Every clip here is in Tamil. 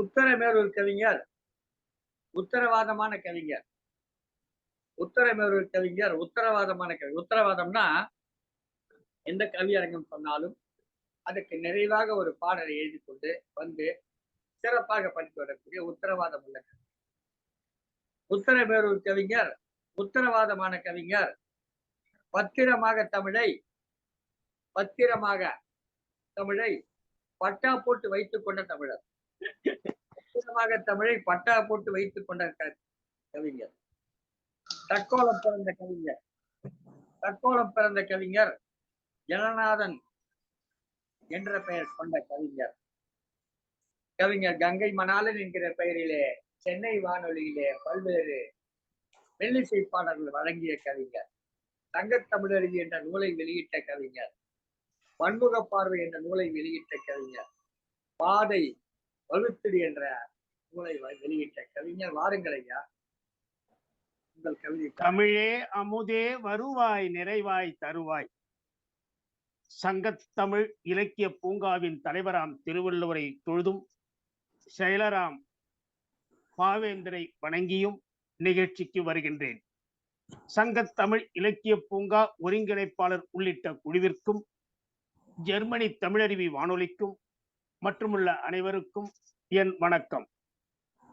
உத்தரமேரூர் கவிஞர் உத்தரவாதமான கவிஞர். உத்தரமேரூர் கவிஞர் உத்தரவாதமான கவி உத்தரவாதம்னா எந்த கவியரங்கம் சொன்னாலும் அதுக்கு நிறைவாக ஒரு பாடலை எழுதி கொண்டு வந்து சிறப்பாக படித்து வரக்கூடிய உத்தரவாதம் உள்ள கவி. உத்தரமேரூர் கவிஞர் உத்தரவாதமான கவிஞர். பத்திரமாக தமிழை பத்திரமாக தமிழை பட்டா போட்டு வைத்துக் கொண்ட தமிழர். பத்திரமாக தமிழை பட்டா போட்டு வைத்துக் கொண்ட கவிஞர். தற்கோலம் பிறந்த கவிஞர். தற்கோலம் பிறந்த கவிஞர் ஜனநாதன் என்ற பெயர் கொண்ட கவிஞர். கவிஞர் கங்கை மணாலன் என்கிற பெயரிலே சென்னை வானொலியிலே பல்வேறு வெள்ளிசை பாடல்கள் வழங்கிய கவிஞர். தங்கத் தமிழருவி என்ற நூலை வெளியிட்ட கவிஞர். பன்முக பார்வை என்ற நூலை வெளியிட்ட கவிஞர். பாதை வலுத்திடு என்ற நூலை வெளியிட்ட கவிஞர் வாருங்கள் ஐயா உங்கள் கவிதை தமிழே அமுதே வருவாய் நிறைவாய் தருவாய். சங்கத்தமிழ் இலக்கிய பூங்காவின் தலைவராம் திருவள்ளுவரை தொழுதும் செயலராம் பாவேந்தரை வணங்கியும் நிகழ்ச்சிக்கு வருகின்றேன். சங்கத்தமிழ் இலக்கிய பூங்கா ஒருங்கிணைப்பாளர் உள்ளிட்ட குழுவிற்கும் ஜெர்மனி தமிழருவி வானொலிக்கும் மற்றுமுள்ள அனைவருக்கும் என் வணக்கம்.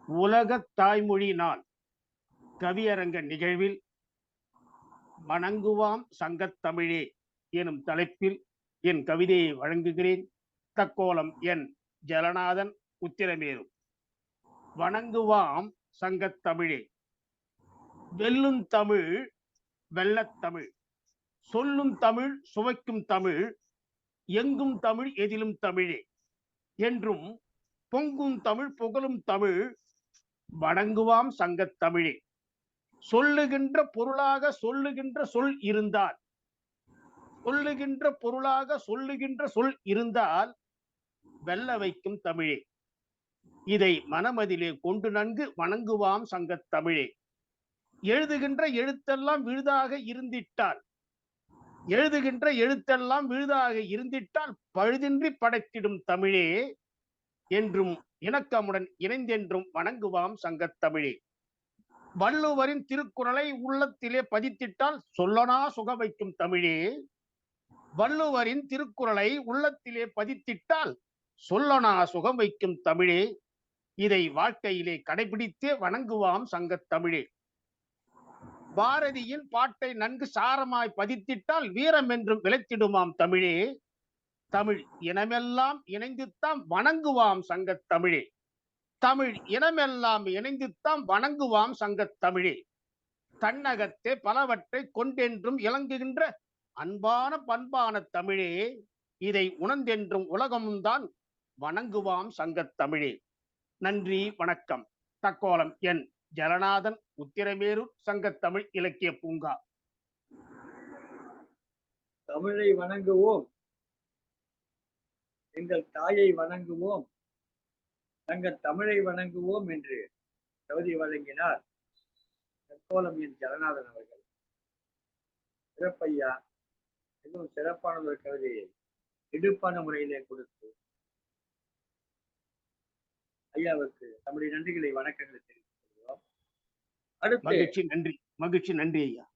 உலக தாய்மொழி நாள். கவியரங்க நிகழ்வில் வணங்குவாம் சங்கத்தமிழே எனும் தலைப்பில் என் கவிதையை வழங்குகிறேன். தக்கோலம் என் ஜலநாதன் உத்திரமேரு. வணங்குவாம் சங்கத்தமிழே வெல்லும் தமிழ் வெள்ளத்தமிழ் சொல்லும் தமிழ் சுவைக்கும் தமிழ். எங்கும் தமிழ் எதிலும் தமிழே. என்றும் பொங்கும் தமிழ் புகழும் தமிழ். வணங்குவாம் சங்கத்தமிழே சொல்லுகின்ற பொருளாக சொல்லுகின்ற சொல் இருந்தால் சொல்லுகின்ற பொருளாக சொல்லுகின்ற சொல் இருந்தால் வெல்ல வைக்கும் தமிழே. இதை மனமதிலே கொண்டு நன்கு வணங்குவாம் சங்கத் தமிழே. எழுதுகின்ற எழுத்தெல்லாம் விழுதாக இருந்திட்டால் எழுதுகின்ற எழுத்தெல்லாம் விழுதாக இருந்திட்டால் பழுதின்றி படைத்திடும் தமிழே என்றும் இணக்கமுடன் இணைந்தென்றும் வணங்குவாம் சங்கத் தமிழே வள்ளுவரின் திருக்குறளை உள்ளத்திலே பதித்திட்டால் சொல்லனா சுக வைக்கும் தமிழே. வள்ளுவரின் திருக்குறளை உள்ளத்திலே பதித்திட்டால் சொல்லனா சுகம் வைக்கும் தமிழே. இதை வாழ்க்கையிலே கடைபிடித்தே வணங்குவாம் சங்கத் தமிழே பாரதியின் பாட்டை நன்கு சாரமாய் பதித்திட்டால் வீரம் என்றும் விளைத்திடுமாம் தமிழே. தமிழ் இனமெல்லாம் இணைந்துத்தான் வணங்குவாம் சங்கத் தமிழே. தமிழ் இனமெல்லாம் இணைந்துத்தான் வணங்குவாம் சங்கத் தமிழே. தன்னகத்தே பலவற்றை கொண்டென்றும் இலங்குகின்ற அன்பான பண்பான தமிழே இதை உணர்ந்தென்றும் உலகமும் தான் வணங்குவாம் சங்கத் தமிழே. நன்றி வணக்கம். தக்கோலம் என் ஜலநாதன் உத்திரமேரூர் சங்கத்தமிழ் இலக்கிய பூங்கா. தமிழை வணங்குவோம். எங்கள் தாயை வணங்குவோம். தங்கள் தமிழை வணங்குவோம் என்று கவிதை வழங்கினார். தற்கோலம் என் ஜனநாதன் அவர்கள். சிறப்பையா? மிகவும் சிறப்பான ஒரு கவிதையை இடுப்பான முறையிலே கொடுத்து ஐயாவுக்கு நம்முடைய நன்றிகளை வணக்கங்களை தெரிவித்துக் கொள்கிறோம். அடுத்து மகிழ்ச்சி நன்றி. மகிழ்ச்சி நன்றி ஐயா.